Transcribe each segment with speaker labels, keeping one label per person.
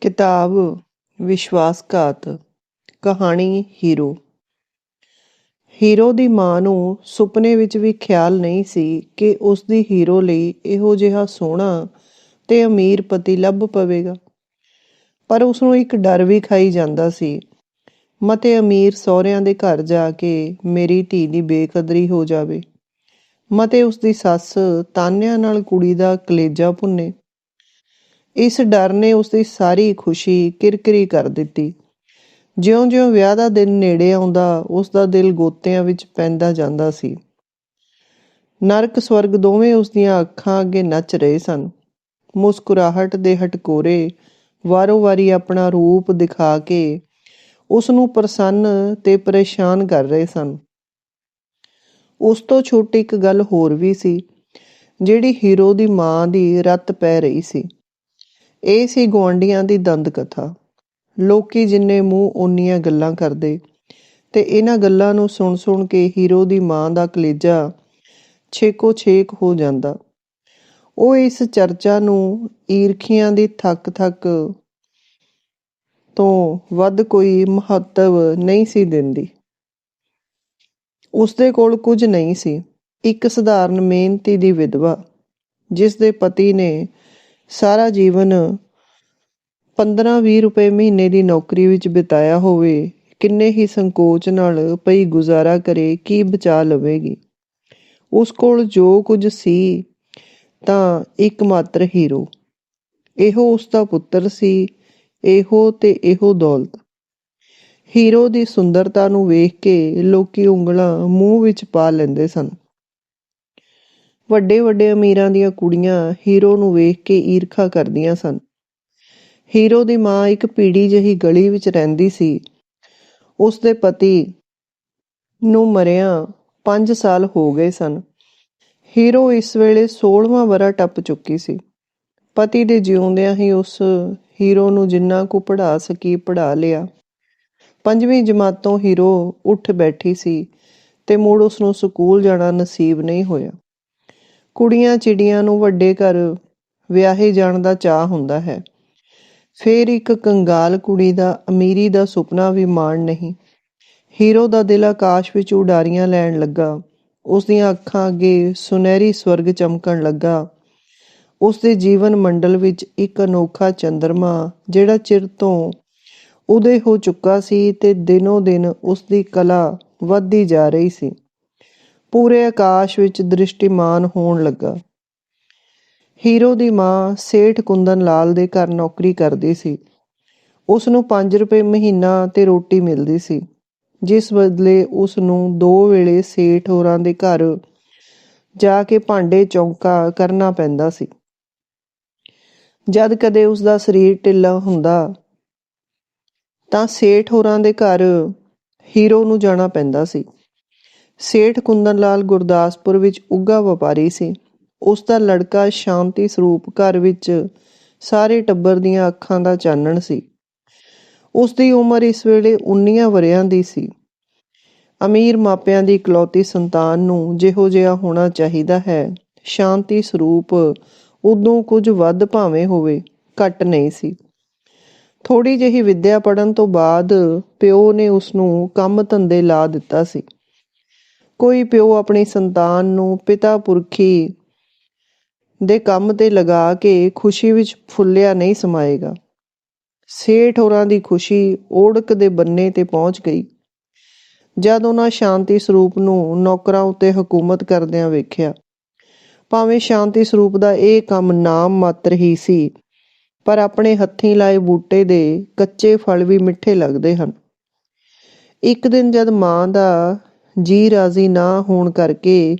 Speaker 1: ਕਿਤਾਬ ਵਿਸ਼ਵਾਸਘਾਤ, ਕਹਾਣੀ hero. Hero ਦੀ ਮਾਂ ਨੂੰ ਸੁਪਨੇ ਵਿੱਚ ਵੀ ਖਿਆਲ ਨਹੀਂ ਸੀ ਕਿ ਉਸ ਦੀ ਹੀਰੋ ਲਈ ਇਹੋ ਜਿਹਾ ਸੋਹਣਾ ਤੇ ਅਮੀਰ ਪਤੀ ਲੱਭ ਪਵੇਗਾ। ਪਰ ਉਸ ਨੂੰ ਇੱਕ ਡਰ ਵੀ ਖਾਈ ਜਾਂਦਾ ਸੀ। ਮਤੇ ਅਮੀਰ ਸਹੁਰਿਆਂ ਦੇ ਘਰ ਜਾ ਕੇ ਮੇਰੀ ਧੀ ਦੀ ਬੇਕਦਰੀ ਹੋ ਜਾਵੇ। ਮਤੇ ਉਸ ਦੀ ਸੱਸ ਤਾਨਿਆਂ ਨਾਲ ਕੁੜੀ ਦਾ ਕਲੇਜਾ ਭੁੰਨੇ। ਇਸ ਡਰ ਨੇ ਉਸ ਦੀ ਸਾਰੀ ਖੁਸ਼ੀ ਕਿਰਕਿਰੀ ਕਰ ਦਿੱਤੀ। ਜਿਉਂ-ਜਿਉਂ ਵਿਆਹ ਦਾ ਦਿਨ ਨੇੜੇ ਆਉਂਦਾ ਉਸ ਦਾ ਦਿਲ ਗੋਤਿਆਂ ਵਿੱਚ ਪੈਂਦਾ ਜਾਂਦਾ ਸੀ। ਨਰਕ ਸਵਰਗ ਦੋਵੇਂ ਉਸ ਦੀਆਂ ਅੱਖਾਂ ਅੱਗੇ ਨੱਚ ਰਹੇ ਸਨ। ਮੁਸਕੁਰਾਹਟ ਦੇ ਹਟਕੋਰੇ ਵਾਰੋ-ਵਾਰੀ ਆਪਣਾ ਰੂਪ ਦਿਖਾ ਕੇ ਉਸ ਨੂੰ ਪ੍ਰਸੰਨ ਤੇ ਪਰੇਸ਼ਾਨ ਕਰ ਰਹੇ ਸਨ। ਉਸ ਤੋਂ ਛੋਟੀ ਇੱਕ ਗੱਲ ਹੋਰ ਵੀ ਸੀ, ਜਿਹੜੀ ਹੀਰੋ ਦੀ ਮਾਂ ਦੀ ਰੱਤ ਪੈ ਰਹੀ ਸੀ। ਇਹ ਸੀ ਗਵਾਂਡੀਆਂ ਦੀ ਦੰਦ ਕਥਾ। ਲੋਕੀ ਜਿੰਨੇ ਮੂੰਹ ਓਨੀਆਂ ਗੱਲਾਂ ਕਰਦੇ ਤੇ ਇਹਨਾਂ ਗੱਲਾਂ ਨੂੰ ਸੁਣ-ਸੁਣ ਕੇ ਹੀਰੋ ਦੀ ਮਾਂ ਦਾ ਕਲੇਜਾ ਛੇਕੋ ਛੇਕ ਹੋ ਜਾਂਦਾ। ਉਹ ਇਸ ਚਰਚਾ ਨੂੰ ਈਰਖੀਆਂ ਦੀ ਥੱਕ-ਥੱਕ ਤੋਂ ਵੱਧ ਕੋਈ ਮਹੱਤਵ ਨਹੀਂ ਸੀ ਦਿੰਦੀ। ਉਸ ਦੇ ਕੋਲ ਕੁਝ ਨਹੀਂ ਸੀ। ਇੱਕ ਸਧਾਰਨ ਮਿਹਨਤੀ ਦੀ ਵਿਧਵਾ ਜਿਸ ਦੇ ਪਤੀ ਨੇ ਸਾਰਾ ਜੀਵਨ 15-20 ਰੁਪਏ ਮਹੀਨੇ ਦੀ ਨੌਕਰੀ ਵਿੱਚ ਬਿਤਾਇਆ ਹੋਵੇ, ਕਿੰਨੇ ਹੀ ਸੰਕੋਚ ਨਾਲ ਪਈ ਗੁਜ਼ਾਰਾ ਕਰੇ, ਕੀ ਬਚਾ ਲਵੇਗੀ? ਉਸ ਕੋਲ ਜੋ ਕੁਝ ਸੀ ਤਾਂ ਇੱਕਮਾਤਰ ਹੀਰੋ। ਇਹੋ ਉਸ ਦਾ ਪੁੱਤਰ ਸੀ, ਇਹੋ ਤੇ ਇਹੋ ਦੌਲਤ। ਹੀਰੋ ਦੀ ਸੁੰਦਰਤਾ ਨੂੰ ਵੇਖ ਕੇ ਲੋਕੀ ਉਂਗਲਾਂ ਮੂੰਹ ਵਿੱਚ ਪਾ ਲੈਂਦੇ ਸਨ। ਵੱਡੇ ਵੱਡੇ ਅਮੀਰਾਂ ਦੀਆਂ ਕੁੜੀਆਂ ਹੀਰੋ ਨੂੰ ਵੇਖ ਕੇ ਈਰਖਾ ਕਰਦੀਆਂ ਸਨ। ਹੀਰੋ ਦੀ ਮਾਂ ਇੱਕ ਪੀੜੀ ਜਿਹੀ ਗਲੀ ਵਿੱਚ ਰਹਿੰਦੀ ਸੀ। ਉਸ ਦੇ ਪਤੀ ਨੂੰ ਮਰਿਆ 5 ਸਾਲ ਹੋ ਗਏ ਸਨ। ਹੀਰੋ ਇਸ ਵੇਲੇ 16ਵਾਂ ਵਰਾ ਟੱਪ ਚੁੱਕੀ ਸੀ। ਪਤੀ ਦੇ ਜਿਉਂਦਿਆਂ ਹੀ ਉਸ ਹੀਰੋ ਨੂੰ ਜਿੰਨਾ ਕੁ ਪੜਾ ਸਕੀ ਪੜਾ ਲਿਆ। ਪੰਜਵੀਂ ਜਮਾਤੋਂ ਹੀਰੋ ਉੱਠ ਬੈਠੀ ਸੀ ਤੇ ਮੁੜ ਉਸ ਨੂੰ ਸਕੂਲ ਜਾਣਾ ਨਸੀਬ ਨਹੀਂ ਹੋਇਆ। ਕੁੜੀਆਂ ਚਿੜੀਆਂ ਨੂੰ ਵੱਡੇ ਘਰ ਵਿਆਹੇ ਜਾਣ ਦਾ ਚਾਹ ਹੁੰਦਾ ਹੈ। ਫੇਰ ਇੱਕ ਕੰਗਾਲ ਕੁੜੀ ਦਾ, ਅਮੀਰੀ ਦਾ ਸੁਪਨਾ ਵੀ ਮਾਣ ਨਹੀਂ। ਹੀਰੋ ਦਾ ਦਿਲ ਆਕਾਸ਼ ਵਿੱਚ ਉਡਾਰੀਆਂ ਲੈਣ ਲੱਗਾ। ਉਸ ਦੀਆਂ ਅੱਖਾਂ ਅੱਗੇ ਸੁਨਹਿਰੀ ਸਵਰਗ ਚਮਕਣ ਲੱਗਾ। ਉਸ ਦੇ ਜੀਵਨ ਮੰਡਲ ਵਿੱਚ ਇੱਕ ਅਨੋਖਾ ਚੰਦਰਮਾ, ਜਿਹੜਾ ਚਿਰ ਤੋਂ ਉਦੇ ਹੋ ਚੁੱਕਾ ਸੀ ਤੇ ਦਿਨੋ ਦਿਨ ਉਸ ਦੀ ਕਲਾ ਵੱਧਦੀ ਜਾ ਰਹੀ ਸੀ। ਪੂਰੇ ਆਕਾਸ਼ ਵਿੱਚ ਦ੍ਰਿਸ਼ਟੀਮਾਨ ਹੋਣ ਲੱਗਾ। ਹੀਰੋ ਦੀ ਮਾਂ ਸੇਠ ਕੁੰਦਨ ਲਾਲ ਦੇ ਘਰ ਨੌਕਰੀ ਕਰਦੀ ਸੀ। ਉਸ ਨੂੰ 5 ਰੁਪਏ ਮਹੀਨਾ ਤੇ ਰੋਟੀ ਮਿਲਦੀ ਸੀ, ਜਿਸ ਬਦਲੇ ਉਸ ਨੂੰ ਦੋ ਵੇਲੇ ਸੇਠ ਹੋਰਾਂ ਦੇ ਘਰ ਜਾ ਕੇ ਭਾਂਡੇ ਚੌਂਕਾ ਕਰਨਾ ਪੈਂਦਾ ਸੀ। ਜਦ ਕਦੇ ਉਸ ਦਾ ਸਰੀਰ ਢਿੱਲਾ ਹੁੰਦਾ, ਤਾਂ ਸੇਠ ਹੋਰਾਂ ਦੇ ਘਰ ਹੀਰੋ ਨੂੰ ਜਾਣਾ ਪੈਂਦਾ ਸੀ। ਸੇਠ ਕੁੰਦਨ ਲਾਲ ਗੁਰਦਾਸਪੁਰ ਵਿੱਚ ਉੱਗਾ ਵਪਾਰੀ ਸੀ। ਉਸ ਦਾ ਲੜਕਾ ਸ਼ਾਂਤੀ ਸਰੂਪ ਘਰ ਵਿੱਚ ਸਾਰੇ ਟੱਬਰ ਦੀਆਂ ਅੱਖਾਂ ਦਾ ਚਾਨਣ ਸੀ। ਉਸ ਦੀ ਉਮਰ ਇਸ ਵੇਲੇ 19 ਵਰਿਆਂ ਦੀ ਸੀ। ਅਮੀਰ ਮਾਪਿਆਂ ਦੀ ਇਕਲੌਤੀ ਸੰਤਾਨ ਨੂੰ ਜਿਹੋ ਜਿਹਾ ਹੋਣਾ ਚਾਹੀਦਾ ਹੈ, ਸ਼ਾਂਤੀ ਸਰੂਪ ਉਦੋਂ ਕੁਝ ਵੱਧ ਭਾਵੇਂ ਹੋਵੇ, ਘੱਟ ਨਹੀਂ ਸੀ। ਥੋੜੀ ਜਿਹੀ ਵਿੱਦਿਆ ਪੜਨ ਤੋਂ ਬਾਅਦ ਪਿਓ ਨੇ ਉਸ ਨੂੰ ਕੰਮ ਧੰਦੇ ਲਾ ਦਿੱਤਾ ਸੀ। ਕੋਈ ਪਿਓ ਆਪਣੀ ਸੰਤਾਨ ਨੂੰ ਪਿਤਾ ਪੁਰਖੀ ਦੇ ਕੰਮ ਤੇ ਲਗਾ ਕੇ ਖੁਸ਼ੀ ਵਿੱਚ ਫੁੱਲਿਆ ਨਹੀਂ ਸਮਾਏਗਾ। ਸੇਠ ਹੋਰਾਂ ਦੀ ਖੁਸ਼ੀ ਓੜਕ ਦੇ ਬੰਨੇ ਤੇ ਪਹੁੰਚ ਗਈ। ਜਦ ਉਹਨਾਂ ਸ਼ਾਂਤੀ ਸਰੂਪ ਨੂੰ ਨੌਕਰਾਂ ਉੱਤੇ ਹਕੂਮਤ ਕਰਦਿਆਂ ਵੇਖਿਆ, ਭਾਵੇਂ ਸ਼ਾਂਤੀ ਸਰੂਪ ਦਾ ਇਹ ਕੰਮ ਨਾਮ ਮਾਤਰ ਹੀ ਸੀ, ਪਰ ਆਪਣੇ ਹੱਥੀਂ ਲਾਏ ਬੂਟੇ ਦੇ ਕੱਚੇ ਫਲ ਵੀ ਮਿੱਠੇ ਲੱਗਦੇ ਹਨ। ਇੱਕ ਦਿਨ ਜਦ ਮਾਂ ਦਾ ਜੀ ਰਾਜ਼ੀ ਨਾ ਹੋਣ ਕਰਕੇ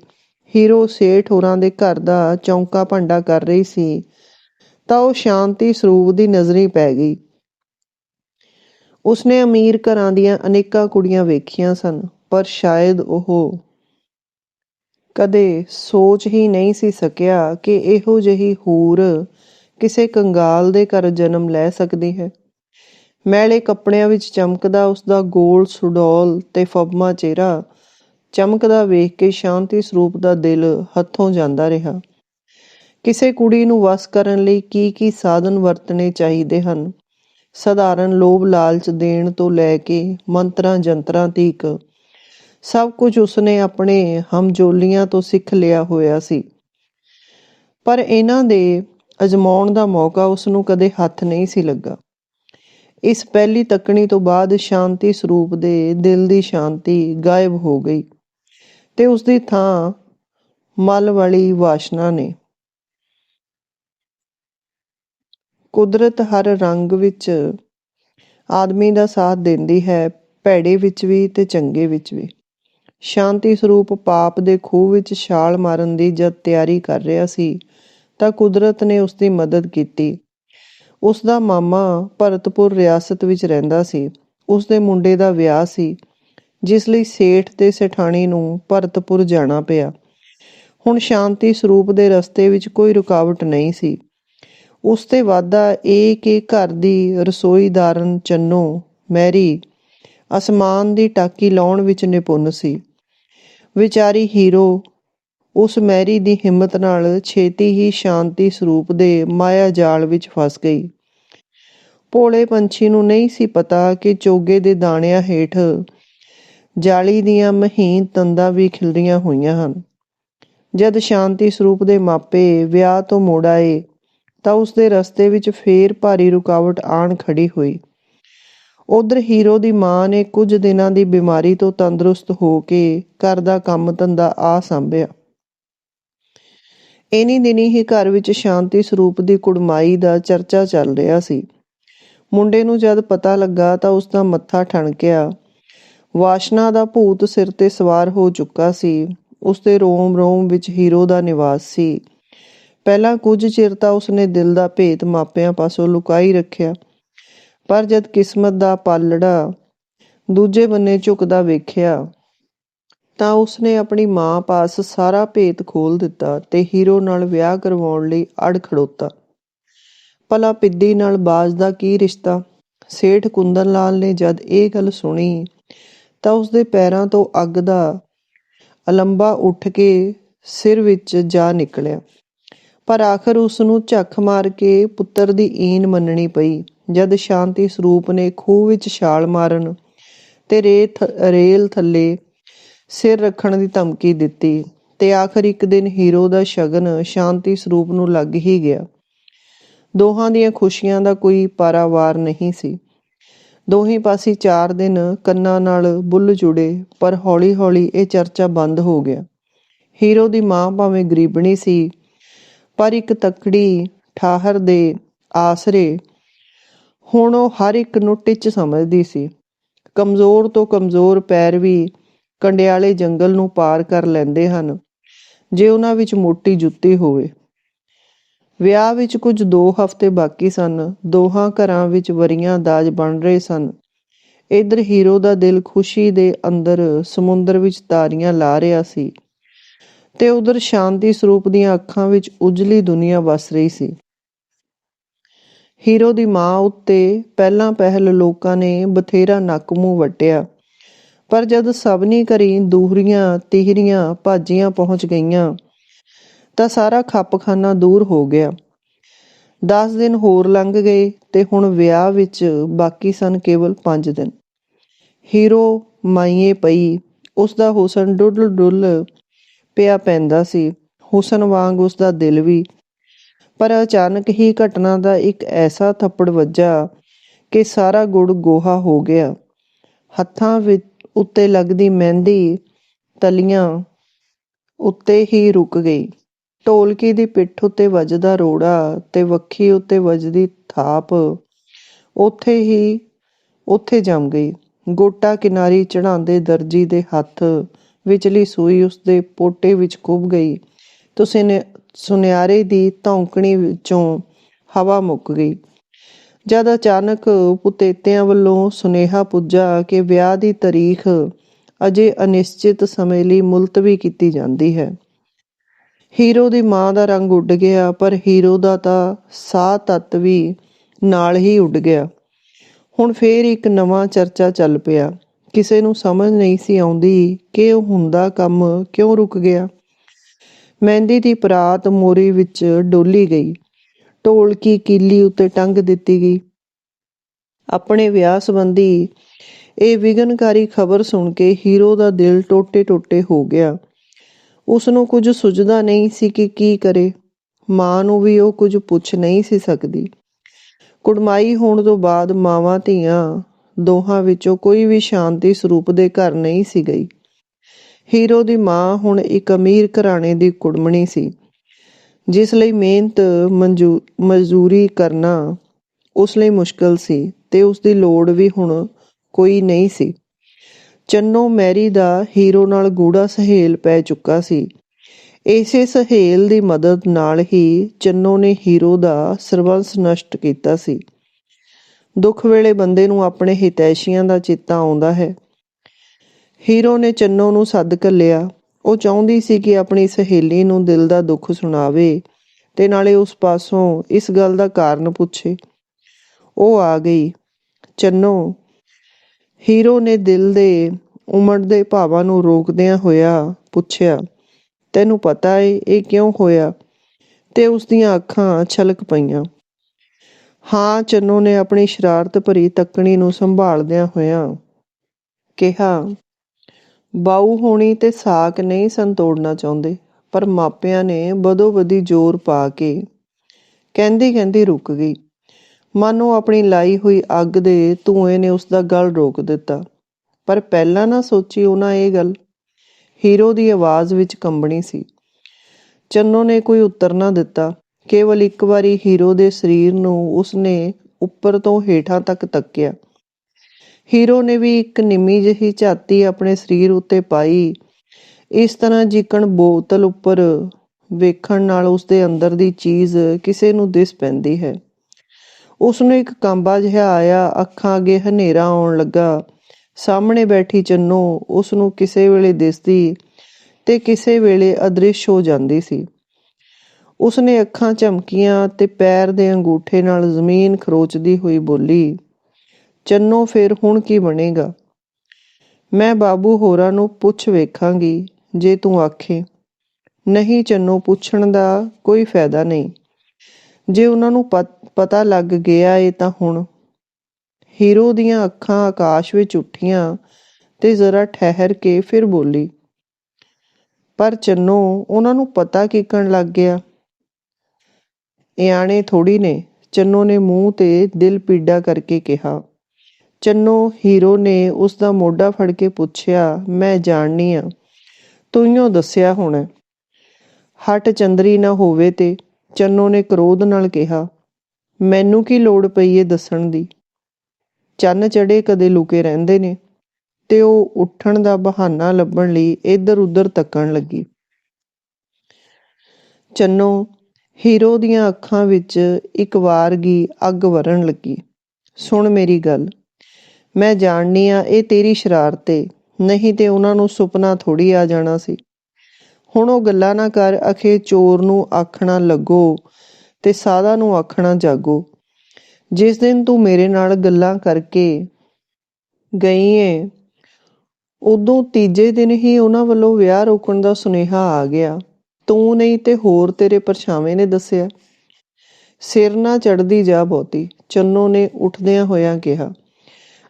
Speaker 1: ਹੀਰੋ ਸੇਠ ਹੋਰਾਂ ਦੇ ਘਰ ਦਾ ਚੌਂਕਾ ਭਾਂਡਾ ਕਰ ਰਹੀ ਸੀ, ਤਾਂ ਉਹ ਸ਼ਾਂਤੀ ਸਰੂਪ ਦੀ ਨਜ਼ਰੀ ਪੈ ਗਈ। ਉਸਨੇ ਅਮੀਰ ਘਰਾਂ ਦੀਆਂ ਅਨੇਕਾਂ ਕੁੜੀਆਂ ਵੇਖੀਆਂ ਸਨ, ਪਰ ਸ਼ਾਇਦ ਉਹ ਕਦੇ ਸੋਚ ਹੀ ਨਹੀਂ ਸੀ ਸਕਿਆ ਕਿ ਇਹੋ ਜਿਹੀ ਹੂਰ ਕਿਸੇ ਕੰਗਾਲ ਦੇ ਘਰ ਜਨਮ ਲੈ ਸਕਦੀ ਹੈ। ਮੈਲੇ ਕੱਪੜਿਆਂ ਵਿੱਚ ਚਮਕਦਾ ਉਸ ਦਾ ਗੋਲ ਸੁਡੌਲ ਤੇ ਫਬਮਾ ਚਿਹਰਾ ਚਮਕਦਾ ਵੇਖ ਕੇ ਸ਼ਾਂਤੀ ਸਰੂਪ ਦਾ ਦਿਲ ਹੱਥੋਂ ਜਾਂਦਾ ਰਿਹਾ। ਕਿਸੇ ਕੁੜੀ ਨੂੰ ਵਸ ਕਰਨ ਲਈ ਕੀ ਕੀ ਸਾਧਨ ਵਰਤਣੇ ਚਾਹੀਦੇ ਹਨ? ਸਧਾਰਨ ਲੋਭ ਲਾਲਚ ਦੇਣ ਤੋਂ ਲੈ ਕੇ ਮੰਤਰਾਂ ਜੰਤਰਾਂ ਤੀਕ, ਸਭ ਕੁਝ ਉਸਨੇ ਆਪਣੇ ਹਮਜੋਲੀਆਂ ਤੋਂ ਸਿੱਖ ਲਿਆ ਹੋਇਆ ਸੀ। ਪਰ ਇਹਨਾਂ ਦੇ ਅਜਮਾਉਣ ਦਾ ਮੌਕਾ ਉਸ ਨੂੰ ਕਦੇ ਹੱਥ ਨਹੀਂ ਸੀ ਲੱਗਾ। ਇਸ ਪਹਿਲੀ ਤੱਕਣੀ ਤੋਂ ਬਾਅਦ ਸ਼ਾਂਤੀ ਸਰੂਪ ਦੇ ਦਿਲ ਦੀ ਸ਼ਾਂਤੀ ਗਾਇਬ ਹੋ ਗਈ। ਤੇ ਉਸ ਦੀ ਥਾਂ ਮਲ ਵਾਲੀ ਵਾਸ਼ਨਾ ਨੇ। ਕੁਦਰਤ ਹਰ ਰੰਗ ਵਿੱਚ ਆਦਮੀ ਦਾ ਸਾਥ ਦਿੰਦੀ ਹੈ, ਭੈੜੇ ਵਿੱਚ ਵੀ ਤੇ ਚੰਗੇ ਵਿੱਚ ਵੀ। ਸ਼ਾਂਤੀ ਸਰੂਪ ਪਾਪ ਦੇ ਖੂਹ ਵਿੱਚ ਛਾਲ ਮਾਰਨ ਦੀ ਜਦ ਤਿਆਰੀ ਕਰ ਰਿਹਾ ਸੀ, ਤਾਂ ਕੁਦਰਤ ਨੇ ਉਸ ਦੀ ਮਦਦ ਕੀਤੀ। ਉਸ ਦਾ ਮਾਮਾ ਭਰਤਪੁਰ ਰਿਆਸਤ ਵਿੱਚ ਰਹਿੰਦਾ ਸੀ। ਉਸ ਦੇ ਮੁੰਡੇ ਦਾ ਵਿਆਹ ਸੀ। ਜਿਸ ਲਈ ਸੇਠ ਤੇ ਸੇਠਾਣੀ ਨੂੰ ਭਰਤਪੁਰ ਜਾਣਾ ਪਿਆ। ਹੁਣ ਸ਼ਾਂਤੀ ਸਰੂਪ ਦੇ ਰਸਤੇ ਵਿੱਚ ਕੋਈ ਰੁਕਾਵਟ ਨਹੀਂ ਸੀ। ਉਸ ਤੇ ਵਾਦਾ ਇਹ ਕਿ ਘਰ ਦੀ ਰਸੋਈਦਾਰਨ ਚੰਨੋ ਮੈਰੀ ਅਸਮਾਨ ਦੀ ਟਾਕੀ ਲਾਉਣ ਵਿੱਚ ਨਿਪੁੰਨ ਸੀ। ਵਿਚਾਰੀ ਹੀਰੋ ਉਸ ਮੈਰੀ ਦੀ ਹਿੰਮਤ ਨਾਲ ਛੇਤੀ ਹੀ ਸ਼ਾਂਤੀ ਸਰੂਪ ਦੇ ਮਾਇਆ ਜਾਲ ਵਿੱਚ ਫਸ ਗਈ। ਭੋਲੇ ਪੰਛੀ ਨੂੰ ਨਹੀਂ ਸੀ ਪਤਾ ਕਿ ਚੋਗੇ ਦੇ ਦਾਣਿਆਂ ਹੇਠ ਜਾਲੀ ਦੀਆਂ ਮਹੀਨ ਤੰਦਾਂ ਵੀ ਖਿਲਰੀਆਂ ਹੋਈਆਂ ਹਨ। ਜਦ ਸ਼ਾਂਤੀ ਸਰੂਪ ਦੇ ਮਾਪੇ ਵਿਆਹ ਤੋਂ ਮੋੜ ਆਏ, ਤਾਂ ਉਸ ਦੇ ਰਸਤੇ ਵਿੱਚ ਫੇਰ ਭਾਰੀ ਰੁਕਾਵਟ ਆਣ ਖੜੀ ਹੋਈ। ਉਧਰ ਹੀਰੋ ਦੀ ਮਾਂ ਨੇ ਕੁਝ ਦਿਨਾਂ ਦੀ ਬਿਮਾਰੀ ਤੋਂ ਤੰਦਰੁਸਤ ਹੋ ਕੇ ਘਰ ਦਾ ਕੰਮ ਧੰਦਾ ਆ ਸੰਭਿਆ। ਇਨੀ ਦਿਨੀ ਹੀ ਘਰ ਵਿੱਚ ਸ਼ਾਂਤੀ ਸਰੂਪ ਦੀ ਕੁੜਮਾਈ ਦਾ ਚਰਚਾ ਚੱਲ ਰਿਹਾ ਸੀ। ਮੁੰਡੇ ਨੂੰ ਜਦ ਪਤਾ ਲੱਗਾ ਤਾਂ ਉਸ ਦਾ ਮੱਥਾ ਠਣਕਿਆ। ਵਾਸ਼ਨਾ ਦਾ ਭੂਤ ਸਿਰ ਤੇ ਸਵਾਰ ਹੋ ਚੁੱਕਾ ਸੀ। ਉਸ ਦੇ ਰੋਮ ਰੋਮ ਵਿੱਚ ਹੀਰੋ ਦਾ ਨਿਵਾਸ ਸੀ। ਪਹਿਲਾਂ ਕੁਝ ਚਿਰ ਤਾਂ ਉਸਨੇ ਦਿਲ ਦਾ ਭੇਤ ਮਾਪਿਆਂ ਪਾਸੋਂ ਲੁਕਾਈ ਰੱਖਿਆ। ਪਰ ਜਦ ਕਿਸਮਤ ਦਾ ਪਾਲੜਾ ਦੂਜੇ ਬੰਨੇ ਝੁਕਦਾ ਵੇਖਿਆ, ਤਾਂ ਉਸਨੇ ਆਪਣੀ ਮਾਂ ਪਾਸ ਸਾਰਾ ਭੇਤ ਖੋਲ ਦਿੱਤਾ ਤੇ ਹੀਰੋ ਨਾਲ ਵਿਆਹ ਕਰਵਾਉਣ ਲਈ ਅੜ ਖੜੋਤਾ। ਭਲਾ ਪਿੱਦੀ ਨਾਲ ਬਾਜ ਦਾ ਕੀ ਰਿਸ਼ਤਾ? ਸੇਠ ਕੁੰਦਨ ਲਾਲ ਨੇ ਜਦ ਇਹ ਗੱਲ ਸੁਣੀ ਤਾਂ ਉਸਦੇ ਪੈਰਾਂ ਤੋਂ ਅੱਗ ਦਾ ਅਲੰਬਾ ਉੱਠ ਕੇ ਸਿਰ ਵਿੱਚ ਜਾ ਨਿਕਲਿਆ। ਪਰ ਆਖਰ ਉਸ ਨੂੰ ਝੱਖ ਮਾਰ ਕੇ ਪੁੱਤਰ ਦੀ ਈਨ ਮੰਨਣੀ ਪਈ। ਜਦ ਸ਼ਾਂਤੀ ਸਰੂਪ ਨੇ ਖੂਹ ਵਿੱਚ ਛਾਲ ਮਾਰਨ ਤੇ ਰੇਤ ਰੇਲ ਥੱਲੇ ਸਿਰ ਰੱਖਣ ਦੀ ਧਮਕੀ ਦਿੱਤੀ ਤੇ ਆਖਰ ਇੱਕ ਦਿਨ ਹੀਰੋ ਦਾ ਸ਼ਗਨ ਸ਼ਾਂਤੀ ਸਰੂਪ ਨੂੰ ਲੱਗ ਹੀ ਗਿਆ। ਦੋਹਾਂ ਦੀਆਂ ਖੁਸ਼ੀਆਂ ਦਾ ਕੋਈ ਪਾਰਾਵਾਰ ਨਹੀਂ ਸੀ। ਦੋਹੇ ਪਾਸੇ ਚਾਰ ਦਿਨ ਕੰਨਾਂ ਨਾਲ ਬੁੱਲ ਜੁੜੇ, ਪਰ ਹੌਲੀ-ਹੌਲੀ ਇਹ ਚਰਚਾ ਬੰਦ ਹੋ ਗਿਆ। ਹੀਰੋ ਦੀ ਮਾਂ ਭਾਵੇਂ ਗਰੀਬਣੀ ਸੀ, ਪਰ ਇੱਕ ਤਕੜੀ ਠਾਹਰ ਦੇ ਆਸਰੇ ਹੁਣ ਉਹ ਹਰ ਇੱਕ ਨੂੰ ਟਿੱਚ ਸਮਝਦੀ ਸੀ। ਕਮਜ਼ੋਰ ਤੋਂ ਕਮਜ਼ੋਰ ਪੈਰ ਵੀ ਕੰਡਿਆਲੇ ਜੰਗਲ ਨੂੰ ਪਾਰ ਕਰ ਲੈਂਦੇ ਹਨ, ਜੇ ਉਹਨਾਂ ਵਿੱਚ ਮੋਟੀ ਜੁੱਤੀ ਹੋਵੇ। ਵਿਆਹ ਵਿੱਚ ਕੁਝ 2 ਹਫ਼ਤੇ ਬਾਕੀ ਸਨ। ਦੋਹਾਂ ਘਰਾਂ ਵਿੱਚ ਵਰੀਆਂ ਦਾਜ ਬਣ ਰਹੇ ਸਨ। ਇਧਰ ਹੀਰੋ ਦਾ ਦਿਲ ਖੁਸ਼ੀ ਦੇ ਅੰਦਰ ਸਮੁੰਦਰ ਵਿੱਚ ਤਾਰੀਆਂ ਲਾ ਰਿਹਾ ਸੀ ਤੇ ਉਧਰ ਸ਼ਾਂਤੀ ਸਰੂਪ ਦੀਆਂ ਅੱਖਾਂ ਵਿੱਚ ਉਜਲੀ ਦੁਨੀਆ ਵਸ ਰਹੀ ਸੀ। ਹੀਰੋ ਦੀ ਮਾਂ ਉੱਤੇ ਪਹਿਲਾਂ ਪਹਿਲ ਲੋਕਾਂ ਨੇ ਬਥੇਰਾ ਨੱਕ ਮੂੰਹ ਵਟਿਆ, ਪਰ ਜਦ ਸਭਨੀ ਘਰੀ ਦੂਹਰੀਆਂ ਤੀਹਰੀਆਂ ਭਾਜੀਆਂ ਪਹੁੰਚ ਗਈਆਂ ਤਾਂ ਸਾਰਾ ਖੱਪਖਾਨਾ ਦੂਰ ਹੋ ਗਿਆ। 10 ਦਿਨ ਹੋਰ ਲੰਘ ਗਏ ਤੇ ਹੁਣ ਵਿਆਹ ਵਿੱਚ ਬਾਕੀ ਸਨ ਕੇਵਲ 5 ਦਿਨ। ਹੀਰੋ ਮਾਈਏ ਪਈ ਉਸ ਦਾ ਹੁਸਨ ਡੁੱਲ ਡੁੱਲ ਪਿਆ ਪੈਂਦਾ ਸੀ। ਹੁਸਨ ਵਾਂਗ ਉਸ ਦਾ ਦਿਲ ਵੀ। ਪਰ ਅਚਾਨਕ ਹੀ ਘਟਨਾ ਦਾ ਇੱਕ ਐਸਾ ਥੱਪੜ ਵੱਜਾ ਕਿ ਸਾਰਾ ਗੁੜ ਗੋਹਾ ਹੋ ਗਿਆ। ਹੱਥਾਂ ਵਿੱਚ ਉੱਤੇ ਲੱਗਦੀ ਮਹਿੰਦੀ ਤਲੀਆਂ ਉੱਤੇ ਹੀ ਰੁਕ ਗਈ। ਢੋਲਕੀ ਦੀ ਪਿੱਠ ਉੱਤੇ ਵੱਜਦਾ ਰੋੜਾ ਤੇ ਵੱਖੀ ਉੱਤੇ ਵੱਜਦੀ ਥਾਪ। ਉੱਥੇ ਹੀ, ਉੱਥੇ ਜੰਮ ਗਈ। ਗੋਟਾ ਕਿਨਾਰੀ ਚੜਾਉਂਦੇ ਦਰਜੀ ਦੇ ਹੱਥ ਵਿਚਲੀ ਸੂਈ ਉਸਦੇ ਪੋਟੇ ਵਿੱਚ ਕੁੱਭ ਗਈ। ਤੁਸੀਂ ਨੇ, ਸੁਨਿਆਰੇ ਦੀ ਧੌਂਕਣੀ ਵਿੱਚੋਂ ਹਵਾ ਮੁੱਕ ਗਈ। ਜਦ ਅਚਾਨਕ ਪੁਤੇਤਿਆਂ ਵੱਲੋਂ ਸੁਨੇਹਾ ਪੁੱਜਾ ਕਿ ਵਿਆਹ ਦੀ ਤਾਰੀਖ ਅਜੇ ਅਨਿਸ਼ਚਿਤ ਸਮੇਂ ਲਈ ਮੁਲਤਵੀ ਕੀਤੀ ਜਾਂਦੀ ਹੈ ਹੀਰੋ ਦੀ ਮਾਂ ਦਾ ਰੰਗ ਉੱਡ ਗਿਆ, ਪਰ ਹੀਰੋ ਦਾ ਤਾਂ ਸਾਹ ਤੱਤ ਵੀ ਨਾਲ ਹੀ ਉੱਡ ਗਿਆ। ਹੁਣ ਫੇਰ ਇੱਕ ਨਵਾਂ ਚਰਚਾ ਚੱਲ ਪਿਆ। ਕਿਸੇ ਨੂੰ ਸਮਝ ਨਹੀਂ ਸੀ ਆਉਂਦੀ ਕਿ ਉਹ ਹੁੰਦਾ ਕੰਮ ਕਿਉਂ ਰੁਕ ਗਿਆ। ਮਹਿੰਦੀ ਦੀ ਪਰਾਤ ਮੋਰੀ ਵਿੱਚ ਡੋਲੀ ਗਈ। ਢੋਲਕੀ ਕੀਲੀ ਉੱਤੇ ਟੰਗ ਦਿੱਤੀ ਗਈ। ਆਪਣੇ ਵਿਆਹ ਸੰਬੰਧੀ ਇਹ ਵਿਗਨਕਾਰੀ ਖਬਰ ਸੁਣ ਕੇ ਹੀਰੋ ਦਾ ਦਿਲ ਟੋਟੇ-ਟੋਟੇ ਹੋ ਗਿਆ। ਉਸ ਨੂੰ ਕੁਝ ਸੁਝਦਾ ਨਹੀਂ ਸੀ ਕਿ ਕੀ ਕਰੇ। ਮਾਂ ਨੂੰ ਵੀ ਉਹ ਕੁਝ ਪੁੱਛ ਨਹੀਂ ਸੀ ਸਕਦੀ। ਕੁੜਮਾਈ ਹੋਣ ਤੋਂ ਬਾਅਦ ਮਾਵਾਂ ਧੀਆਂ ਦੋਹਾਂ ਵਿੱਚੋਂ ਕੋਈ ਵੀ ਸ਼ਾਂਤੀ ਸਰੂਪ ਦੇ ਘਰ ਨਹੀਂ ਸੀ ਗਈ। ਹੀਰੋ ਦੀ ਮਾਂ ਹੁਣ ਇੱਕ ਅਮੀਰ ਘਰਾਣੇ ਦੀ ਕੁੜਮਣੀ ਸੀ, ਜਿਸ ਲਈ ਮਿਹਨਤ ਮਜ਼ਦੂਰੀ ਕਰਨਾ ਉਸ ਲਈ ਮੁਸ਼ਕਲ ਸੀ ਤੇ ਉਸ ਦੀ ਲੋੜ ਵੀ ਹੁਣ ਕੋਈ ਨਹੀਂ ਸੀ। ਚੰਨੋ ਮੈਰੀ ਦਾ ਹੀਰੋ ਨਾਲ ਗੂੜਾ ਸਹੇਲ ਪੈ ਚੁੱਕਾ ਸੀ। ਇਸੇ ਸਹੇਲ ਦੀ ਮਦਦ ਨਾਲ ਹੀ ਚੰਨੋ ਨੇ ਹੀਰੋ ਦਾ ਸਰਵੰਸ ਨਸ਼ਟ ਕੀਤਾ ਸੀ। ਦੁੱਖ ਵੇਲੇ ਬੰਦੇ ਨੂੰ ਆਪਣੇ ਹਿਤੈਸ਼ੀਆਂ ਦਾ ਚੇਤਾ ਆਉਂਦਾ ਹੈ। ਹੀਰੋ ਨੇ ਚੰਨੋ ਨੂੰ ਸੱਦ ਕੱਲਿਆ ਉਹ ਚਾਹੁੰਦੀ ਸੀ ਕਿ ਆਪਣੀ ਸਹੇਲੀ ਨੂੰ ਦਿਲ ਦਾ ਦੁੱਖ ਸੁਣਾਵੇ ਤੇ ਨਾਲੇ ਉਸ ਪਾਸੋਂ ਇਸ ਗੱਲ ਦਾ ਕਾਰਨ ਪੁੱਛੇ। ਉਹ ਆ ਗਈ। ਚੰਨੋ ਹੀਰੋ ਨੇ ਦਿਲ ਦੇ ਉਮੜਦੇ ਭਾਵਾਂ ਨੂੰ ਰੋਕਦਿਆਂ ਹੋਇਆ ਪੁੱਛਿਆ, ਤੈਨੂੰ ਪਤਾ ਏ, ਇਹ ਕਿਉਂ ਹੋਇਆ? ਤੇ ਉਸ ਦੀਆਂ ਅੱਖਾਂ ਛਲਕ ਪਈਆਂ। ਹਾਂ, ਚੰਨੋ ਨੇ ਆਪਣੀ ਸ਼ਰਾਰਤ ਭਰੀ ਤੱਕਣੀ ਨੂੰ ਸੰਭਾਲਦਿਆਂ ਹੋਇਆਂ ਕਿਹਾ ਬਾਉ ਹੋਣੀ ਤੇ ਸਾਕ ਨਹੀਂ ਸੰਤੋੜਨਾ ਚਾਹੁੰਦੇ, ਪਰ ਮਾਪਿਆਂ ਨੇ ਬਦੋ ਬਦੀ ਜ਼ੋਰ ਪਾ ਕੇ ਕਹਿੰਦੀ ਕਹਿੰਦੀ ਰੁਕ ਗਈ। ਮਾਨੋ ਆਪਣੀ ਲਾਈ ਹੋਈ ਅੱਗ ਦੇ ਧੂਏ ਨੇ ਉਸ ਦਾ ਗਲ ਰੋਕ ਦਿੱਤਾ। ਪਰ ਪਹਿਲਾਂ ਨਾ ਸੋਚੀ ਉਹਨਾਂ ਇਹ ਗੱਲ। ਹੀਰੋ ਦੀ ਆਵਾਜ਼ ਵਿੱਚ ਕੰਬਣੀ ਸੀ। ਚੰਨੋ ਨੇ ਕੋਈ ਉੱਤਰ ਨਾ ਦਿੱਤਾ। ਕੇਵਲ ਇੱਕ ਵਾਰੀ ਹੀਰੋ ਦੇ ਸਰੀਰ ਨੂੰ ਉਸਨੇ ਉੱਪਰ ਤੋਂ ਹੇਠਾਂ ਤੱਕ ਤੱਕਿਆ। ਹੀਰੋ ਨੇ ਵੀ ਇੱਕ ਨਿੰਮੀ ਜਿਹੀ ਝਾਤੀ ਆਪਣੇ ਸਰੀਰ ਉੱਤੇ ਪਾਈ। ਇਸ ਤਰ੍ਹਾਂ ਜਿਕਣ ਬੋਤਲ ਉੱਪਰ ਵੇਖਣ ਨਾਲ ਉਸ ਦੇ ਅੰਦਰ ਦੀ ਚੀਜ਼ ਕਿਸੇ ਨੂੰ ਦਿਸ ਪੈਂਦੀ ਹੈ। ਉਸ ਨੂੰ ਇੱਕ ਕਾਂਬਾ ਜਿਹਾ ਆਇਆ, ਅੱਖਾਂ ਅੱਗੇ ਹਨੇਰਾ ਆਉਣ ਲੱਗਾ। ਸਾਹਮਣੇ ਬੈਠੀ ਚੰਨੋ ਉਸ ਨੂੰ ਕਿਸੇ ਵੇਲੇ ਦਿਸਦੀ ਤੇ ਕਿਸੇ ਵੇਲੇ ਅਦ੍ਰਿਸ਼ ਹੋ ਜਾਂਦੀ ਸੀ। ਉਸ ਨੇ ਅੱਖਾਂ ਝਮਕੀਆਂ ਤੇ ਪੈਰ ਦੇ ਅੰਗੂਠੇ ਨਾਲ ਜ਼ਮੀਨ ਖਰੋਚਦੀ ਹੋਈ ਬੋਲੀ, ਚੰਨੋ, ਫਿਰ ਹੁਣ ਕੀ ਬਣੇਗਾ? ਮੈਂ ਬਾਬੂ ਹੋਰਾਂ ਨੂੰ ਪੁੱਛ ਵੇਖਾਂਗੀ ਜੇ ਤੂੰ ਆਖੇ। ਨਹੀਂ ਚੰਨੋ, ਪੁੱਛਣ ਦਾ ਕੋਈ ਫਾਇਦਾ ਨਹੀਂ। ਜੇ ਉਹਨਾਂ ਨੂੰ ਪਤਾ ਲੱਗ ਗਿਆ ਏ ਤਾਂ ਹੁਣ। ਹੀਰੋ ਦੀਆਂ ਅੱਖਾਂ ਆਕਾਸ਼ ਵਿੱਚ ਉੱਠੀਆਂ ਤੇ ਜ਼ਰਾ ਠਹਿਰ ਕੇ ਫਿਰ ਬੋਲੀ, ਪਰ ਚੰਨੋ, ਉਹਨਾਂ ਨੂੰ ਪਤਾ ਕਿਕਣ ਲੱਗ ਗਿਆ। ਇਆਣੇ ਥੋੜੀ ਨੇ। ਚੰਨੋ ਨੇ ਮੂੰਹ ਤੇ ਦਿਲ ਪੀੜਾ ਕਰਕੇ ਕਿਹਾ। ਚੰਨੋ, ਹੀਰੋ ਨੇ ਉਸ ਦਾ ਮੋਢਾ ਫੜ ਕੇ ਪੁੱਛਿਆ, ਮੈਂ ਜਾਣਨੀ ਆ। ਤੂੰ ਦੱਸਿਆ ਹੁਣ, ਹਟ ਚੰਦਰੀ ਨਾ ਹੋਵੇ ਤੇ। ਚੰਨੋ ਨੇ ਕ੍ਰੋਧ ਨਾਲ ਕਿਹਾ, ਮੈਨੂੰ ਕੀ ਲੋੜ ਪਈ ਏ ਦੱਸਣ ਦੀ? ਚੰਨ ਚੜੇ ਕਦੇ ਲੁਕੇ ਰਹਿੰਦੇ ਨੇ ਤੇ ਉਹ ਉੱਠਣ ਦਾ ਬਹਾਨਾ ਲੱਭਣ ਲਈ ਇੱਧਰ ਉੱਧਰ ਤੱਕਣ ਲੱਗੀ। ਚੰਨੋ ਹੀਰੋ ਦੀਆਂ ਅੱਖਾਂ ਵਿੱਚ ਇੱਕ ਵਾਰ ਗਈ ਅੱਗ ਵਰਨ ਲੱਗੀ। ਸੁਣ ਮੇਰੀ ਗੱਲ, ਮੈਂ ਜਾਣਨੀ ਆ ਇਹ ਤੇਰੀ ਸ਼ਰਾਰਤ ਏ, ਨਹੀਂ ਤੇ ਉਹਨਾਂ ਨੂੰ ਸੁਪਨਾ ਥੋੜੀ ਆ ਜਾਣਾ ਸੀ। ਹੁਣ ਉਹ ਗੱਲਾਂ ਨਾ ਕਰ, ਅਖੇ ਚੋਰ ਨੂੰ ਆਖਣਾ ਲੱਗੋ ਤੇ ਸਾਦਾ ਨੂੰ ਆਖਣਾ ਜਾਗੋ। ਜਿਸ ਦਿਨ ਤੂੰ ਮੇਰੇ ਨਾਲ ਗੱਲਾਂ ਕਰਕੇ ਗਈ ਏ ਉਦੋਂ ਤੀਜੇ ਦਿਨ ਹੀ ਉਹਨਾਂ ਵੱਲੋਂ ਵਿਆਹ ਰੋਕਣ ਦਾ ਸੁਨੇਹਾ ਆ ਗਿਆ। ਤੂੰ ਨਹੀਂ ਤੇ ਹੋਰ ਤੇਰੇ ਪਰਛਾਵੇਂ ਨੇ ਦੱਸਿਆ। ਸਿਰ ਨਾ ਚੜਦੀ ਜਾ ਬਹੁਤੀ, ਚੰਨੋ ਨੇ ਉੱਠਦਿਆਂ ਹੋਇਆਂ ਕਿਹਾ,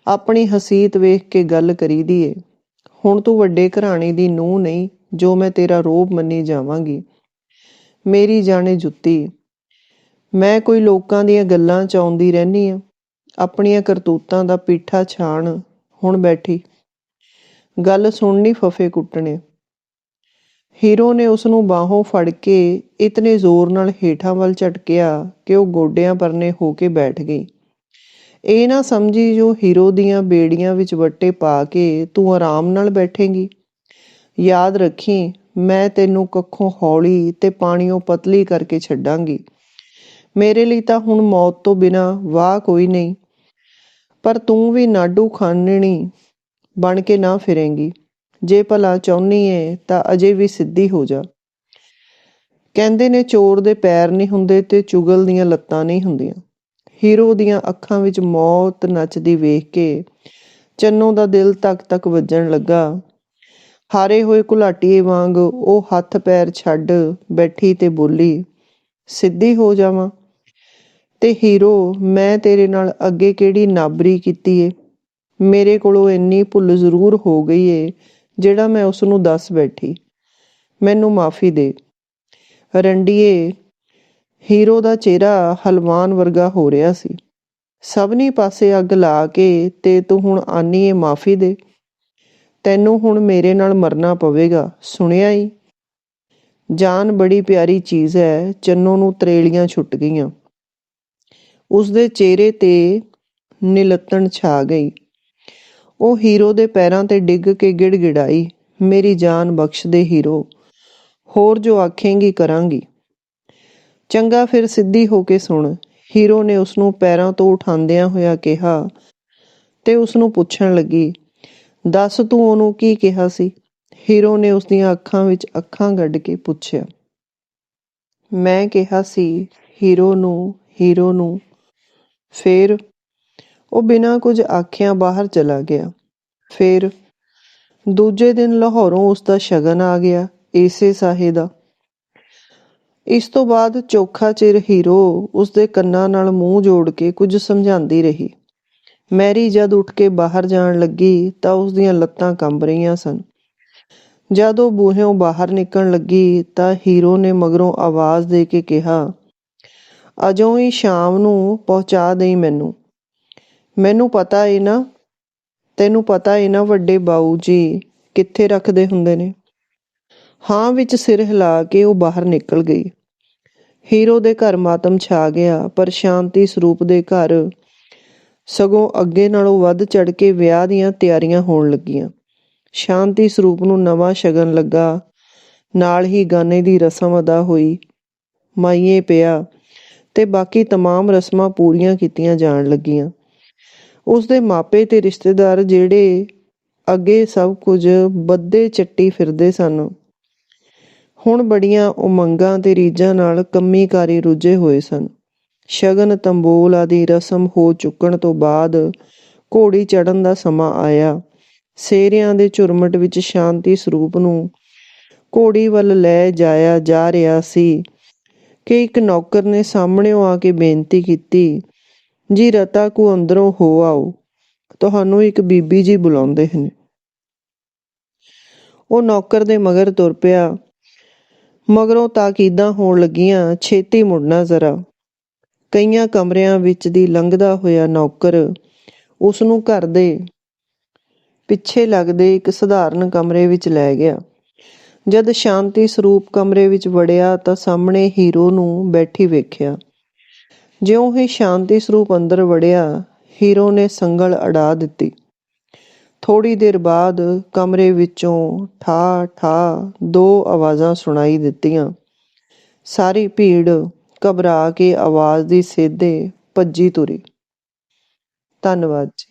Speaker 1: ਆਪਣੀ ਹਸੀਤ ਵੇਖ ਕੇ ਗੱਲ ਕਰੀਦੀ ਏ ਹੁਣ ਤੂੰ ਵੱਡੇ ਘਰਾਣੇ ਦੀ ਨੂੰਹ ਨਹੀਂ ਜੋ ਮੈਂ ਤੇਰਾ ਰੋਬ ਮੰਨੀ ਜਾਵਾਂਗੀ। ਮੇਰੀ ਜਾਣੇ ਜੁੱਤੀ, ਮੈਂ ਕੋਈ ਲੋਕਾਂ ਦੀਆਂ ਗੱਲਾਂ ਚ ਆਉਂਦੀ ਰਹਿਨੀ ਆ। ਆਪਣੀਆਂ ਕਰਤੂਤਾਂ ਦਾ ਪੀਠਾ ਛਾਣ, ਹੁਣ ਬੈਠੀ। ਗੱਲ ਸੁਣਨੀ ਫਫੇ ਕੁੱਟਣੇ। ਹੀਰੋ ਨੇ ਉਸ ਨੂੰ ਬਾਹੋਂ ਫੜ ਕੇ ਇਤਨੇ ਜ਼ੋਰ ਨਾਲ ਹੀਠਾਂ ਵੱਲ ਝਟਕਿਆ ਕਿ ਉਹ ਗੋਡਿਆਂ ਪਰਨੇ ਹੋ ਕੇ ਬੈਠ ਗਈ। ਇਹ ਨਾ ਸਮਝੀ ਜੋ ਹੀਰੋ ਦੀਆਂ ਬੇੜੀਆਂ ਵਿੱਚ ਵੱਟੇ ਪਾ ਕੇ ਤੂੰ ਆਰਾਮ ਨਾਲ ਬੈਠੇਂਗੀ। ਯਾਦ ਰੱਖੀ, ਮੈਂ ਤੈਨੂੰ ਕੱਖੋਂ ਹੌਲੀ ਤੇ ਪਾਣੀੋਂ ਪਤਲੀ ਕਰਕੇ ਛੱਡਾਂਗੀ। ਮੇਰੇ ਲਈ ਤਾਂ ਹੁਣ ਮੌਤ ਤੋਂ ਬਿਨਾ ਵਾਹ ਕੋਈ ਨਹੀਂ, ਪਰ ਤੂੰ ਵੀ ਨਾਡੂ ਖਾਨਣੀ ਬਣ ਕੇ ਨਾ ਫਿਰੇਂਗੀ। ਜੇ ਭਲਾ ਚਾਹੁੰਨੀ ਏ ਤਾਂ ਅਜੇ ਵੀ ਸਿੱਧੀ ਹੋ ਜਾ। ਕਹਿੰਦੇ ਨੇ ਚੋਰ ਦੇ ਪੈਰ ਨਹੀਂ ਹੁੰਦੇ ਤੇ ਚੁਗਲ ਦੀਆਂ ਲੱਤਾਂ ਨਹੀਂ ਹੁੰਦੀਆਂ। ਹੀਰੋ ਦੀਆਂ ਅੱਖਾਂ ਵਿੱਚ ਮੌਤ ਨੱਚਦੀ ਵੇਖ ਕੇ ਚੰਨੋ ਦਾ ਦਿਲ ਤੱਕ ਤੱਕ ਵੱਜਣ ਲੱਗਾ। ਹਾਰੇ ਹੋਏ ਘੁਲਾਟੀਏ ਵਾਂਗ ਉਹ ਹੱਥ ਪੈਰ ਛੱਡ ਬੈਠੀ ਤੇ ਬੋਲੀ, ਸਿੱਧੀ ਹੋ ਜਾਵਾਂ ਤੇ ਹੀਰੋ, ਮੈਂ ਤੇਰੇ ਨਾਲ ਅੱਗੇ ਕਿਹੜੀ ਨਾਬਰੀ ਕੀਤੀ ਏ? ਮੇਰੇ ਕੋਲੋਂ ਇੰਨੀ ਭੁੱਲ ਜ਼ਰੂਰ ਹੋ ਗਈ ਏ, ਜਿਹੜਾ ਮੈਂ ਉਸ ਨੂੰ ਦੱਸ ਬੈਠੀ। ਮੈਨੂੰ ਮਾਫੀ ਦੇ। ਰੰਡੀਏ, ਹੀਰੋ ਦਾ ਚਿਹਰਾ ਹਲਵਾਨ ਵਰਗਾ ਹੋ ਰਿਹਾ ਸੀ। ਸਭਨੀ ਪਾਸੇ ਅੱਗ ਲਾ ਕੇ ਤੇ ਤੂੰ ਹੁਣ ਆਨੀ ਏ ਮਾਫੀ ਦੇ। ਤੈਨੂੰ ਹੁਣ ਮੇਰੇ ਨਾਲ ਮਰਨਾ ਪਵੇਗਾ। ਸੁਣਿਆ ਈ? ਜਾਨ ਬੜੀ ਪਿਆਰੀ ਚੀਜ਼ ਹੈ ਚੰਨੋ ਨੂੰ ਤਰੇਲੀਆਂ ਛੁੱਟ ਗਈਆਂ। ਉਸ ਦੇ ਚਿਹਰੇ ਤੇ ਨਿਲਤਣ ਛਾ ਗਈ। ਉਹ ਹੀਰੋ ਦੇ ਪੈਰਾਂ ਤੇ ਡਿੱਗ ਕੇ ਗਿੜਗਿੜਾਈ, ਮੇਰੀ ਜਾਨ ਬਖਸ਼ ਦੇ ਹੀਰੋ, ਹੋਰ ਜੋ ਆਖੇਂਗੀ ਕਰਾਂਗੀ। ਚੰਗਾ ਫਿਰ ਸਿੱਧੀ ਹੋ ਕੇ ਸੁਣ। ਹੀਰੋ ਨੇ ਉਸ ਨੂੰ ਪੈਰਾਂ ਤੋਂ ਉਠਾਉਂਦਿਆਂ ਹੋਇਆ ਕਿਹਾ ਤੇ ਉਸ ਨੂੰ ਪੁੱਛਣ ਲੱਗੀ ਦੱਸ ਤੂੰ ਉਹਨੂੰ ਕੀ ਕਿਹਾ ਸੀ? ਹੀਰੋ ਨੇ ਉਸ ਦੀਆਂ ਅੱਖਾਂ ਵਿੱਚ ਅੱਖਾਂ ਗੱਡ ਕੇ ਪੁੱਛਿਆ। ਮੈਂ ਕਿਹਾ ਸੀ, ਹੀਰੋ ਨੂੰ ਹੀਰੋ ਨੂੰ। ਫੇਰ ਉਹ ਬਿਨਾਂ ਕੁਝ ਆਖਿਆਂ ਬਾਹਰ ਚਲਾ ਗਿਆ। ਫਿਰ ਦੂਜੇ ਦਿਨ ਲਾਹੌਰੋਂ ਉਸ ਦਾ ਸ਼ਗਨ ਆ ਗਿਆ, ਏਸੇ ਸਾਹੇ ਦਾ। ਇਸ ਤੋਂ ਬਾਅਦ ਚੋਖਾ ਚਿਰ ਹੀਰੋ ਉਸ ਦੇ ਕੰਨਾਂ ਨਾਲ ਮੂੰਹ ਜੋੜ ਕੇ ਕੁਝ ਸਮਝਾਉਂਦੀ ਰਹੀ। ਮੈਰੀ ਜਦ ਉੱਠ ਕੇ ਬਾਹਰ ਜਾਣ ਲੱਗੀ ਤਾਂ ਉਸ ਦੀਆਂ ਲੱਤਾਂ ਕੰਬ ਰਹੀਆਂ ਸਨ। ਜਦ ਉਹ ਬੂਹਿਓਂ ਬਾਹਰ ਨਿਕਲਣ ਲੱਗੀ ਤਾਂ ਹੀਰੋ ਨੇ ਮਗਰੋਂ ਆਵਾਜ਼ ਦੇ ਕੇ ਕਿਹਾ, ਅਜੋਂ ਹੀ ਸ਼ਾਮ ਨੂੰ ਪਹੁੰਚਾ ਦੇਈ ਮੈਨੂੰ। ਮੈਨੂੰ ਪਤਾ ਏ ਨਾ, ਤੈਨੂੰ ਪਤਾ ਏ ਨਾ ਵੱਡੇ ਬਾਊ ਜੀ, ਕਿੱਥੇ ਰੱਖਦੇ ਹੁੰਦੇ ਨੇ? ਹਾਂ ਵਿੱਚ ਸਿਰ ਹਿਲਾ ਕੇ ਉਹ ਬਾਹਰ ਨਿਕਲ ਗਈ। ਹੀਰੋ ਦੇ ਘਰ ਮਾਤਮ ਛਾ ਗਿਆ, ਪਰ ਸ਼ਾਂਤੀ ਸਰੂਪ ਦੇ ਘਰ ਸਗੋਂ ਅੱਗੇ ਨਾਲੋਂ ਵੱਧ ਚੜ ਕੇ ਵਿਆਹ ਦੀਆਂ ਤਿਆਰੀਆਂ ਹੋਣ ਲੱਗੀਆਂ ਸ਼ਾਂਤੀ ਸਰੂਪ ਨੂੰ ਨਵਾਂ ਸ਼ਗਨ ਲੱਗਾ ਨਾਲ ਹੀ ਗਾਨੇ ਦੀ ਰਸਮ ਅਦਾ ਹੋਈ ਮਾਈਏ ਪਿਆ ਤੇ ਬਾਕੀ तमाम ਰਸਮਾਂ ਪੂਰੀਆਂ ਕੀਤੀਆਂ ਜਾਣ ਲੱਗੀਆਂ ਉਸ ਦੇ ਮਾਪੇ ਤੇ ਰਿਸ਼ਤੇਦਾਰ ਜਿਹੜੇ ਅੱਗੇ ਸਭ ਕੁਝ ਬੱਦੇ ਚੱਟੀ ਫਿਰਦੇ ਸਨ ਹੁਣ ਬੜੀਆਂ ਉਮੰਗਾਂ ਤੇ ਰੀਝਾਂ ਨਾਲ ਕੰਮੀ ਕਾਰੀ ਰੁੱਝੇ ਹੋਏ ਸਨ ਸ਼ਗਨ, ਤੰਬੋਲ ਆਦੀ ਰਸਮ ਹੋ ਚੁੱਕਣ ਤੋਂ ਬਾਅਦ ਘੋੜੀ ਚੜਨ ਦਾ ਸਮਾਂ ਆਇਆ। ਸੇਰਿਆਂ ਦੇ ਝੁਰਮਟ ਵਿੱਚ ਸ਼ਾਂਤੀ ਸਰੂਪ ਨੂੰ ਘੋੜੀ ਵੱਲ ਲੈ ਜਾਇਆ ਜਾ ਰਿਹਾ ਸੀ ਕਿ ਇੱਕ ਨੌਕਰ ਨੇ ਸਾਹਮਣੇੋਂ ਆ ਕੇ ਬੇਨਤੀ ਕੀਤੀ, ਜੀ ਰਤਾ, ਕੋ ਅੰਦਰੋਂ ਹੋ ਆਓ। ਤੁਹਾਨੂੰ ਇੱਕ ਬੀਬੀ ਜੀ ਬੁਲਾਉਂਦੇ ਹਨ। ਉਹ ਨੌਕਰ ਦੇ ਮਗਰ ਤੁਰ ਪਿਆ। ਮਗਰੋਂ ਤਾਕੀਦਾਂ ਹੋਣ ਲੱਗੀਆਂ। ਛੇਤੀ ਮੁੜਨਾ ਜ਼ਰਾ। ਕਈਆਂ ਕਮਰਿਆਂ ਵਿੱਚ ਦੀ ਲੰਘਦਾ ਹੋਇਆ ਨੌਕਰ ਉਸ ਨੂੰ ਘਰ ਦੇ ਪਿੱਛੇ ਲੱਗਦੇ ਇੱਕ ਸਧਾਰਨ ਕਮਰੇ ਵਿੱਚ ਲੈ ਗਿਆ। ਜਦ ਸ਼ਾਂਤੀ ਸਰੂਪ ਕਮਰੇ ਵਿੱਚ ਵੜਿਆ ਤਾਂ ਸਾਹਮਣੇ ਹੀਰੋ ਨੂੰ ਬੈਠੀ ਵੇਖਿਆ। ਜਿਉਂ ਹੀ ਸ਼ਾਂਤੀ ਸਰੂਪ ਅੰਦਰ ਵੜਿਆ, ਹੀਰੋ ਨੇ ਸੰਗਲ ਅੜਾ ਦਿੱਤੀ। ਥੋੜੀ ਦੇਰ ਬਾਅਦ ਕਮਰੇ ਵਿੱਚੋਂ ਠਾ ਠਾ ਦੋ ਆਵਾਜ਼ਾਂ ਸੁਣਾਈ ਦਿੱਤੀਆਂ। ਸਾਰੀ ਭੀੜ ਘਬਰਾ ਕੇ ਆਵਾਜ਼ ਦੀ ਸੇਧੇ ਭੱਜੀ ਤੁਰੀ। ਧੰਨਵਾਦ ਜੀ।